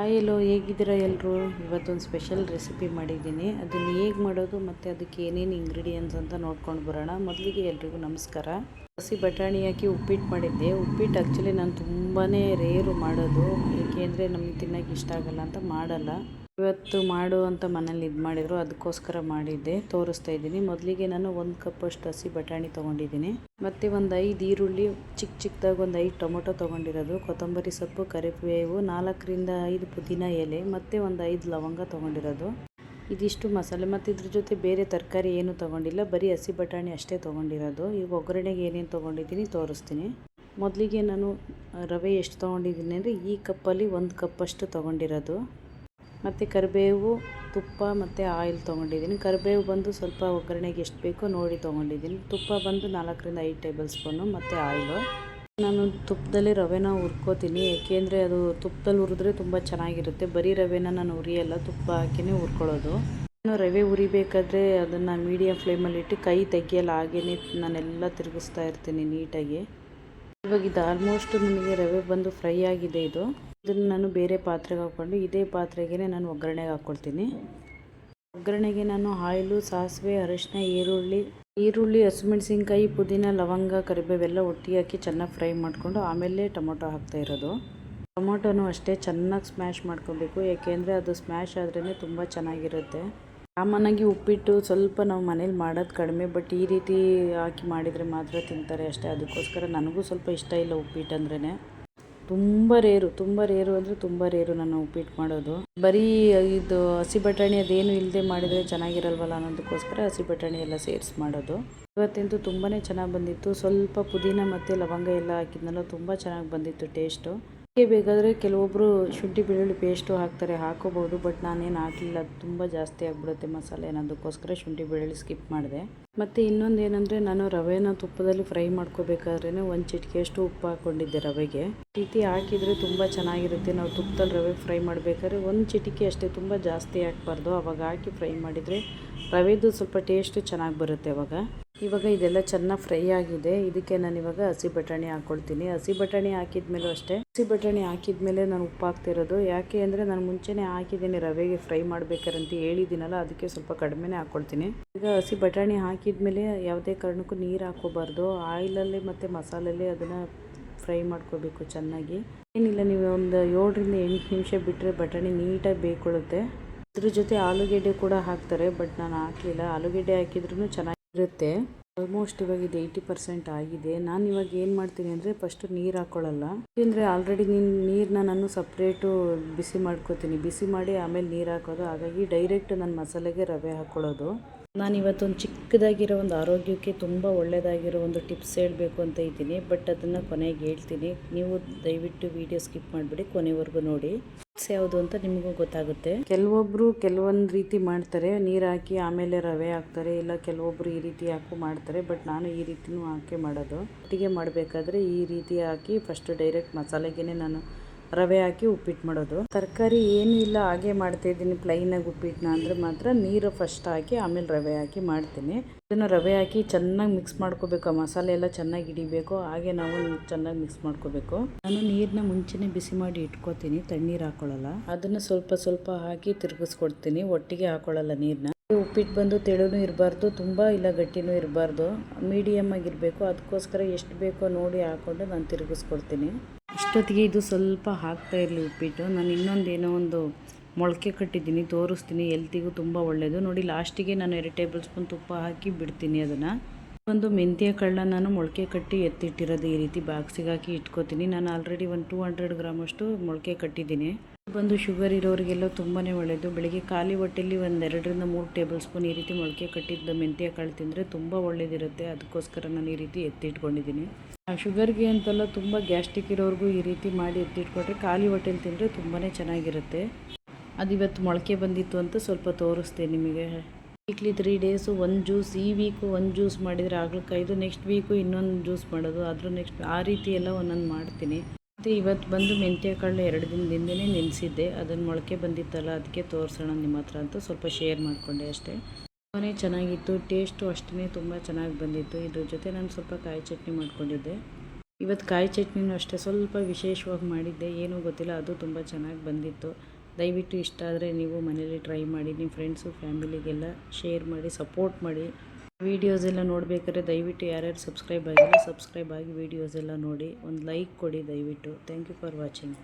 Hi ಹೇಗಿದ್ದೀರಾ ಎಲ್ಲರೂ ಇವತ್ತೊಂದು ಸ್ಪೆಷಲ್ ರೆಸಿಪಿ ಮಾಡಿದ್ದೀನಿ. ಅದನ್ನು ಹೇಗೆ ಮಾಡೋದು ಮತ್ತು ಅದಕ್ಕೆ ಏನೇನು ಇಂಗ್ರೀಡಿಯೆಂಟ್ಸ್ ಅಂತ ನೋಡ್ಕೊಂಡು ಬರೋಣ. ಮೊದಲಿಗೆ ಎಲ್ರಿಗೂ ನಮಸ್ಕಾರ. ಹಸಿ ಬಟಾಣಿ ಹಾಕಿ ಉಪ್ಪಿಟ್ಟು ಮಾಡಿದ್ದೆ. ಉಪ್ಪಿಟ್ಟು ಆ್ಯಕ್ಚುಲಿ ನಾನು ತುಂಬಾ ರೇರು ಮಾಡೋದು. ಏಕೆಂದರೆ ನಮಗೆ ತಿನ್ನೋಕೆ ಇಷ್ಟ ಆಗಲ್ಲ ಅಂತ ಮಾಡಲ್ಲ. ಇವತ್ತು ಮಾಡು ಅಂತ ಮನೇಲಿ ಇದು ಮಾಡಿದರು ಅದಕ್ಕೋಸ್ಕರ ಮಾಡಿದ್ದೆ, ತೋರಿಸ್ತಾ ಇದ್ದೀನಿ. ಮೊದಲಿಗೆ ನಾನು ಒಂದು ಕಪ್ಪಷ್ಟು ಹಸಿ ಬಟಾಣಿ ತೊಗೊಂಡಿದ್ದೀನಿ. ಮತ್ತು ಒಂದು ಐದು ಈರುಳ್ಳಿ ಚಿಕ್ಕ ಚಿಕ್ಕದಾಗಿ ಒಂದು ಐದು ಟೊಮೊಟೊ ತೊಗೊಂಡಿರೋದು, ಕೊತ್ತಂಬರಿ ಸೊಪ್ಪು, ಕರಿಬೇವು, ನಾಲ್ಕರಿಂದ ಐದು ಪುದೀನ ಎಲೆ, ಮತ್ತು ಒಂದು ಐದು ಲವಂಗ ತೊಗೊಂಡಿರೋದು. ಇದಿಷ್ಟು ಮಸಾಲೆ ಮತ್ತು ಇದ್ರ ಜೊತೆ ಬೇರೆ ತರಕಾರಿ ಏನು ತೊಗೊಂಡಿಲ್ಲ, ಬರೀ ಹಸಿ ಬಟಾಣಿ ಅಷ್ಟೇ ತೊಗೊಂಡಿರೋದು. ಈಗ ಒಗ್ಗರಣೆಗೆ ಏನೇನು ತೊಗೊಂಡಿದ್ದೀನಿ ತೋರಿಸ್ತೀನಿ. ಮೊದಲಿಗೆ ನಾನು ರವೆ ಎಷ್ಟು ತೊಗೊಂಡಿದ್ದೀನಿ ಅಂದರೆ ಈ ಕಪ್ಪಲ್ಲಿ ಒಂದು ಕಪ್ಪಷ್ಟು ತೊಗೊಂಡಿರೋದು. ಮತ್ತು ಕರಿಬೇವು, ತುಪ್ಪ ಮತ್ತು ಆಯಿಲ್ ತೊಗೊಂಡಿದ್ದೀನಿ. ಕರಿಬೇವು ಬಂದು ಸ್ವಲ್ಪ ಒಗ್ಗರಣೆಗೆ ಎಷ್ಟು ಬೇಕೋ ನೋಡಿ ತೊಗೊಂಡಿದ್ದೀನಿ. ತುಪ್ಪ ಬಂದು ನಾಲ್ಕರಿಂದ ಐದು ಟೇಬಲ್ ಸ್ಪೂನು ಮತ್ತು ಆಯಿಲು. ನಾನು ತುಪ್ಪದಲ್ಲಿ ರವೆನ ಹುರ್ಕೋತೀನಿ. ಏಕೆಂದರೆ ಅದು ತುಪ್ಪದಲ್ಲಿ ಹುರಿದ್ರೆ ತುಂಬ ಚೆನ್ನಾಗಿರುತ್ತೆ. ಬರೀ ರವೆನ ನಾನು ಹುರಿಯಲ್ಲ, ತುಪ್ಪ ಹಾಕಿನೇ ಹುರ್ಕೊಳ್ಳೋದು. ನಾನು ರವೆ ಹುರಿಬೇಕಾದ್ರೆ ಅದನ್ನು ಮೀಡಿಯಮ್ ಫ್ಲೇಮಲ್ಲಿಟ್ಟು ಕೈ ತೆಗಿಯಲ್ಲ ಹಾಗೇ ನಾನೆಲ್ಲ ತಿರುಗಿಸ್ತಾ ಇರ್ತೀನಿ ನೀಟಾಗಿ. ಇವಾಗ ಇದು ಆಲ್ಮೋಸ್ಟ್ ನನಗೆ ರವೆ ಬಂದು ಫ್ರೈ ಆಗಿದೆ ಇದು. ಇದನ್ನು ನಾನು ಬೇರೆ ಪಾತ್ರೆಗೆ ಹಾಕ್ಕೊಂಡು ಇದೇ ಪಾತ್ರೆಗೆ ನಾನು ಒಗ್ಗರಣೆಗೆ ಹಾಕ್ಕೊಳ್ತೀನಿ. ಒಗ್ಗರಣೆಗೆ ನಾನು ಆಯಿಲು, ಸಾಸಿವೆ ಅರಿಶಿನ ಈರುಳ್ಳಿ ಈರುಳ್ಳಿ, ಹಸಿಮೆಣಸಿನ್ಕಾಯಿ, ಪುದೀನ, ಲವಂಗ, ಕರಿಬೇವೆಲ್ಲ ಒಟ್ಟಿಗೆ ಹಾಕಿ ಚೆನ್ನಾಗಿ ಫ್ರೈ ಮಾಡಿಕೊಂಡು ಆಮೇಲೆ ಟೊಮೊಟೊ ಹಾಕ್ತಾ ಇರೋದು. ಟೊಮೊಟೊನೂ ಅಷ್ಟೇ ಚೆನ್ನಾಗಿ ಸ್ಮ್ಯಾಶ್ ಮಾಡ್ಕೊಬೇಕು, ಏಕೆಂದರೆ ಅದು ಸ್ಮ್ಯಾಶ್ ಆದ್ರೇ ತುಂಬ ಚೆನ್ನಾಗಿರುತ್ತೆ. ಕಾಮನಾಗಿ ಉಪ್ಪಿಟ್ಟು ಸ್ವಲ್ಪ ನಾವು ಮನೇಲಿ ಮಾಡೋದು ಕಡಿಮೆ, ಬಟ್ ಈ ರೀತಿ ಹಾಕಿ ಮಾಡಿದರೆ ಮಾತ್ರ ತಿಂತಾರೆ ಅಷ್ಟೇ. ಅದಕ್ಕೋಸ್ಕರ ನನಗೂ ಸ್ವಲ್ಪ ಇಷ್ಟ ಇಲ್ಲ ಉಪ್ಪಿಟ್ಟು ಅಂದ್ರೇ ತುಂಬ ರೇರು ತುಂಬ ರೇರು ಅಂದರೆ ತುಂಬ ರೇರು ನಾನು ಉಪ್ಪಿಟ್ಟು ಮಾಡೋದು. ಬರೀ ಇದು ಹಸಿ ಬಟಾಣಿ ಅದೇನು ಇಲ್ಲದೆ ಮಾಡಿದರೆ ಚೆನ್ನಾಗಿರಲ್ವಲ್ಲ ಅನ್ನೋದಕ್ಕೋಸ್ಕರ ಹಸಿ ಬಟಾಣಿ ಎಲ್ಲ ಸೇರಿಸಿ ಮಾಡೋದು. ಇವತ್ತಂತೂ ತುಂಬಾ ಚೆನ್ನಾಗಿ ಬಂದಿತ್ತು. ಸ್ವಲ್ಪ ಪುದೀನ ಮತ್ತು ಲವಂಗ ಎಲ್ಲ ಹಾಕಿದ್ನಲ್ಲ, ತುಂಬ ಚೆನ್ನಾಗಿ ಬಂದಿತ್ತು ಟೇಸ್ಟು ಬೇಕಾದರೆ ಕೆಲವೊಬ್ಬರು ಶುಂಠಿ, ಬೆಳ್ಳುಳ್ಳಿ ಪೇಸ್ಟು ಹಾಕ್ತಾರೆ ಹಾಕೋಬೋದು ಬಟ್ ನಾನೇನು ಹಾಕಲಿಲ್ಲ. ತುಂಬ ಜಾಸ್ತಿ ಆಗಿಬಿಡುತ್ತೆ ಮಸಾಲೆ ಅನ್ನೋದಕ್ಕೋಸ್ಕರ ಶುಂಠಿ, ಬೆಳ್ಳುಳ್ಳಿ ಸ್ಕಿಪ್ ಮಾಡಿದೆ. ಮತ್ತು ಇನ್ನೊಂದು ಏನಂದರೆ ನಾನು ರವೆನ ತುಪ್ಪದಲ್ಲಿ ಫ್ರೈ ಮಾಡ್ಕೋಬೇಕಾದ್ರೇ ಒಂದು ಚಿಟಿಕೆಯಷ್ಟು ಉಪ್ಪು ಹಾಕ್ಕೊಂಡಿದ್ದೆ ರವೆಗೆ. ರೀತಿ ಹಾಕಿದರೆ ತುಂಬ ಚೆನ್ನಾಗಿರುತ್ತೆ. ನಾವು ತುಪ್ಪದಲ್ಲಿ ರವೆ ಫ್ರೈ ಮಾಡಬೇಕಾದ್ರೆ ಒಂದು ಚಿಟಿಕೆ ಅಷ್ಟೇ ತುಂಬ ಜಾಸ್ತಿ ಹಾಕ್ಬಾರ್ದು. ಅವಾಗ ಹಾಕಿ ಫ್ರೈ ಮಾಡಿದರೆ ರವೆದು ಸ್ವಲ್ಪ ಟೇಸ್ಟು ಚೆನ್ನಾಗಿ ಬರುತ್ತೆ ಅವಾಗ. ಇವಾಗ ಇದೆಲ್ಲ ಚೆನ್ನಾಗಿ ಫ್ರೈ ಆಗಿದೆ. ಇದಕ್ಕೆ ನಾನು ಇವಾಗ ಹಸಿ ಬಟಾಣಿ ಹಾಕ್ಕೊಳ್ತೀನಿ ಹಸಿ ಬಟಾಣಿ ಹಾಕಿದ್ಮೇಲೂ ಅಷ್ಟೇ. ಹಸಿ ಬಟಾಣಿ ಹಾಕಿದ್ಮೇಲೆ ನಾನು ಉಪ್ಪು ಹಾಕ್ತಿರೋದು ಯಾಕೆ ಅಂದರೆ ನಾನು ಮುಂಚೆನೇ ಹಾಕಿದ್ದೀನಿ ರವೆಗೆ ಫ್ರೈ ಮಾಡ್ಬೇಕಾರಂತ ಹೇಳಿದ್ದೀನಲ್ಲ, ಅದಕ್ಕೆ ಸ್ವಲ್ಪ ಕಡಿಮೆನೇ ಹಾಕ್ಕೊಳ್ತೀನಿ ಈಗ ಹಸಿ ಬಟಾಣಿ ಹಾಕಿದ್ಮೇಲೆ ಯಾವುದೇ ಕಾರಣಕ್ಕೂ ನೀರು ಹಾಕೋಬಾರ್ದು ಆಯಿಲಲ್ಲಿ ಮತ್ತು ಮಸಾಲಲ್ಲಿ ಅದನ್ನು ಫ್ರೈ ಮಾಡ್ಕೋಬೇಕು ಚೆನ್ನಾಗಿ. ಏನಿಲ್ಲ, ನೀವು ಒಂದು ಏಳರಿಂದ ಎಂಟು ನಿಮಿಷ ಬಿಟ್ಟರೆ ಬಟಾಣಿ ನೀಟಾಗಿ ಬೇಯ್ಕೊಳ್ಳುತ್ತೆ ಅದ್ರ ಜೊತೆ ಆಲೂಗೆಡ್ಡೆ ಕೂಡ ಹಾಕ್ತಾರೆ, ಬಟ್ ನಾನು ಹಾಕಲಿಲ್ಲ. ಆಲೂಗೆಡ್ಡೆ ಹಾಕಿದ್ರೂ ಚೆನ್ನಾಗಿರುತ್ತೆ ಆಲ್ಮೋಸ್ಟ್ ಇವಾಗ ಇದು ಏಯ್ಟಿ ಪರ್ಸೆಂಟ್ ಆಗಿದೆ. ನಾನು ಇವಾಗ ಏನು ಮಾಡ್ತೀನಿ ಅಂದರೆ ಫಸ್ಟು ನೀರು ಹಾಕ್ಕೊಳ್ಳಲ್ಲ ಯಾಕೆಂದರೆ ಆಲ್ರೆಡಿ ನೀನು ನೀರನ್ನ ನಾನು ಸಪ್ರೇಟು ಬಿಸಿ ಮಾಡ್ಕೋತೀನಿ. ಬಿಸಿ ಮಾಡಿ ಆಮೇಲೆ ನೀರು ಹಾಕೋದು. ಹಾಗಾಗಿ ಡೈರೆಕ್ಟ್ ನನ್ನ ಮಸಾಲೆಗೆ ರವೆ ಹಾಕ್ಕೊಳ್ಳೋದು ನಾನು ಇವತ್ತೊಂದು ಚಿಕ್ಕದಾಗಿರೋ ಒಂದು ಆರೋಗ್ಯಕ್ಕೆ ತುಂಬ ಒಳ್ಳೆಯದಾಗಿರೋ ಒಂದು ಟಿಪ್ಸ್ ಹೇಳಬೇಕು ಅಂತ ಇದ್ದೀನಿ. ಬಟ್ ಅದನ್ನು ಕೊನೆಗೆ ಹೇಳ್ತೀನಿ. ನೀವು ದಯವಿಟ್ಟು ವಿಡಿಯೋ ಸ್ಕಿಪ್ ಮಾಡಿಬಿಡಿ. ಕೊನೆವರೆಗೂ ನೋಡಿ. ಯಾವುದು ಅಂತ ನಿಮಗೂ ಗೊತ್ತಾಗುತ್ತೆ. ಕೆಲವೊಬ್ರು ಕೆಲವೊಂದು ರೀತಿ ಮಾಡ್ತಾರೆ. ನೀರು ಹಾಕಿ ಆಮೇಲೆ ರವೆ ಹಾಕ್ತಾರೆ, ಇಲ್ಲ ಕೆಲವೊಬ್ರು ಈ ರೀತಿ ಹಾಕು ಮಾಡ್ತಾರೆ, ಬಟ್ ನಾನು ಈ ರೀತಿನೂ ಹಾಕಿ ಮಾಡೋದು. ಒಟ್ಟಿಗೆ ಮಾಡಬೇಕಾದ್ರೆ ಈ ರೀತಿ ಹಾಕಿ ಫಸ್ಟ್ ಡೈರೆಕ್ಟ್ ಮಸಾಲೆಗೇ ನಾನು ರವೆ ಹಾಕಿ ಉಪ್ಪಿಟ್ಟು ಮಾಡೋದು. ತರಕಾರಿ ಏನೂ ಇಲ್ಲ, ಹಾಗೆ ಮಾಡ್ತಾ ಇದ್ದೀನಿ. ಪ್ಲೈನಾಗಿ ಉಪ್ಪಿಟ್ಟನ್ನ ಅಂದರೆ ಮಾತ್ರ ನೀರು ಫಸ್ಟ್ ಹಾಕಿ, ಆಮೇಲೆ ರವೆ ಹಾಕಿ ಮಾಡ್ತೀನಿ. ಇದನ್ನು ರವೆ ಹಾಕಿ ಚೆನ್ನಾಗಿ ಮಿಕ್ಸ್ ಮಾಡ್ಕೋಬೇಕು. ಮಸಾಲೆ ಎಲ್ಲ ಚೆನ್ನಾಗಿ ಹಿಡಿಬೇಕು. ಹಾಗೆ ನಾವು ಚೆನ್ನಾಗಿ ಮಿಕ್ಸ್ ಮಾಡ್ಕೋಬೇಕು. ನಾನು ನೀರನ್ನ ಮುಂಚೆನೇ ಬಿಸಿ ಮಾಡಿ ಇಟ್ಕೋತೀನಿ. ತಣ್ಣೀರು ಹಾಕೊಳ್ಳಲ್ಲ. ಅದನ್ನು ಸ್ವಲ್ಪ ಸ್ವಲ್ಪ ಹಾಕಿ ತಿರುಗಿಸ್ಕೊಡ್ತೀನಿ. ಒಟ್ಟಿಗೆ ಹಾಕೊಳ್ಳಲ್ಲ ನೀರನ್ನ ಉಪ್ಪಿಟ್ಟು ಬಂದು ತೆಳುನೂ ಇರಬಾರ್ದು, ತುಂಬ ಇಲ್ಲ ಗಟ್ಟಿನೂ ಇರಬಾರ್ದು. ಮೀಡಿಯಮ್ ಆಗಿರಬೇಕು ಅದಕ್ಕೋಸ್ಕರ ಎಷ್ಟು ಬೇಕೋ ನೋಡಿ ಹಾಕ್ಕೊಂಡು ನಾನು ತಿರುಗಿಸ್ಕೊಡ್ತೀನಿ. ಇಷ್ಟೊತ್ತಿಗೆ ಇದು ಸ್ವಲ್ಪ ಹಾಕ್ತಾ ಇರಲಿ ಉಪ್ಪಿಟ್ಟು. ನಾನು ಇನ್ನೊಂದು ಏನೋ ಒಂದು ಮೊಳಕೆ ಕಟ್ಟಿದ್ದೀನಿ, ತೋರಿಸ್ತೀನಿ. ಎಲ್ತಿಗೂ ತುಂಬ ಒಳ್ಳೆಯದು ನೋಡಿ, ಲಾಸ್ಟಿಗೆ ನಾನು ಎರಡು ಟೇಬಲ್ ಸ್ಪೂನ್ ತುಪ್ಪ ಹಾಕಿ ಬಿಡ್ತೀನಿ ಅದನ್ನು. ಒಂದು ಮೆಂತ್ಯ ಕಳ್ಳ ನಾನು ಮೊಳಕೆ ಕಟ್ಟಿ ಎತ್ತಿಟ್ಟಿರೋದು ಈ ರೀತಿ ಬಾಕ್ಸಿಗೆ ಹಾಕಿ ಇಟ್ಕೋತೀನಿ. ನಾನು ಆಲ್ರೆಡಿ ಒಂದು ಟೂ ಹಂಡ್ರೆಡ್ ಗ್ರಾಮಷ್ಟು ಮೊಳಕೆ ಕಟ್ಟಿದ್ದೀನಿ. ಬಂದು ಶುಗರ್ ಇರೋರಿಗೆಲ್ಲ ತುಂಬಾ ಒಳ್ಳೆಯದು ಬೆಳಿಗ್ಗೆ ಖಾಲಿ ಹೊಟ್ಟೆಲಿ ಒಂದು ಎರಡರಿಂದ ಮೂರು ಟೇಬಲ್ ಸ್ಪೂನ್ ಈ ರೀತಿ ಮೊಳಕೆ ಕಟ್ಟಿದ್ದ ಮೆಂತ್ಯ ಕಾಳು ತಿಂದರೆ ತುಂಬ ಒಳ್ಳೆಯದಿರುತ್ತೆ ಅದಕ್ಕೋಸ್ಕರ ನಾನು ಈ ರೀತಿ ಎತ್ತಿಟ್ಕೊಂಡಿದ್ದೀನಿ. ಆ, ಶುಗರ್ಗೆ ಅಂತಲ್ಲ ತುಂಬ ಗ್ಯಾಸ್ಟ್ರಿಕ್ ಇರೋರಿಗೂ ಈ ರೀತಿ ಮಾಡಿ ಎತ್ತಿಟ್ಕೊಂಡ್ರೆ ಖಾಲಿ ಹೊಟ್ಟೆಲಿ ತಿಂದರೆ ತುಂಬಾ ಚೆನ್ನಾಗಿರುತ್ತೆ. ಅದು ಇವತ್ತು ಮೊಳಕೆ ಬಂದಿತ್ತು ಅಂತ ಸ್ವಲ್ಪ ತೋರಿಸ್ತೀನಿ ನಿಮಗೆ. ವೀಕ್ಲಿ ತ್ರೀ ಡೇಸು ಒಂದು ಜ್ಯೂಸ್, ಈ ವೀಕು ಒಂದು ಜ್ಯೂಸ್ ಮಾಡಿದರೆ ಆಗ್ಲಕ್ಕಾಯ್ದು ನೆಕ್ಸ್ಟ್ ವೀಕು ಇನ್ನೊಂದು ಜ್ಯೂಸ್ ಮಾಡೋದು, ಅದ್ರ ನೆಕ್ಸ್ಟ್ ಆ ರೀತಿ ಎಲ್ಲ ಒಂದೊಂದು ಮಾಡ್ತೀನಿ. ಮತ್ತು ಇವತ್ತು ಬಂದು ಮೆಂತ್ಯ ಕಾಳು ಎರಡು ದಿನದಿಂದನೇ ನೆನೆಸಿದ್ದೆ. ಅದನ್ನು ಮೊಳಕೆ ಬಂದಿತ್ತಲ್ಲ, ಅದಕ್ಕೆ ತೋರಿಸೋಣ ನಿಮ್ಮ ಹತ್ರ ಅಂತೂ ಸ್ವಲ್ಪ ಶೇರ್ ಮಾಡಿಕೊಂಡೆ ಅಷ್ಟೇ. ತುಂಬಾ ಚೆನ್ನಾಗಿತ್ತು ಟೇಸ್ಟು ಅಷ್ಟೇ ತುಂಬ ಚೆನ್ನಾಗಿ ಬಂದಿತ್ತು. ಇದ್ರ ಜೊತೆ ನಾನು ಸ್ವಲ್ಪ ಕಾಯಿ ಚಟ್ನಿ ಮಾಡ್ಕೊಂಡಿದ್ದೆ. ಇವತ್ತು ಕಾಯಿ ಚಟ್ನಿನೂ ಅಷ್ಟೇ, ಸ್ವಲ್ಪ ವಿಶೇಷವಾಗಿ ಮಾಡಿದ್ದೆ. ಏನೂ ಗೊತ್ತಿಲ್ಲ, ಅದು ತುಂಬ ಚೆನ್ನಾಗಿ ಬಂದಿತ್ತು. ದಯವಿಟ್ಟು ಇಷ್ಟ ಆದರೆ ನೀವು ಮನೇಲಿ ಟ್ರೈ ಮಾಡಿ ನಿಮ್ಮ ಫ್ರೆಂಡ್ಸು ಫ್ಯಾಮಿಲಿಗೆಲ್ಲ ಶೇರ್ ಮಾಡಿ ಸಪೋರ್ಟ್ ಮಾಡಿ. ವೀಡಿಯೋಸ್ ಎಲ್ಲ ನೋಡಬೇಕಾದ್ರೆ ದಯವಿಟ್ಟು ಯಾರ್ಯಾರು ಸಬ್ಸ್ಕ್ರೈಬ್ ಆಗಿಲ್ಲ ಸಬ್ಸ್ಕ್ರೈಬ್ ಆಗಿ ವೀಡಿಯೋಸ್ ಎಲ್ಲ ನೋಡಿ, ಒಂದು ಲೈಕ್ ಕೊಡಿ ದಯವಿಟ್ಟು. Thank you for watching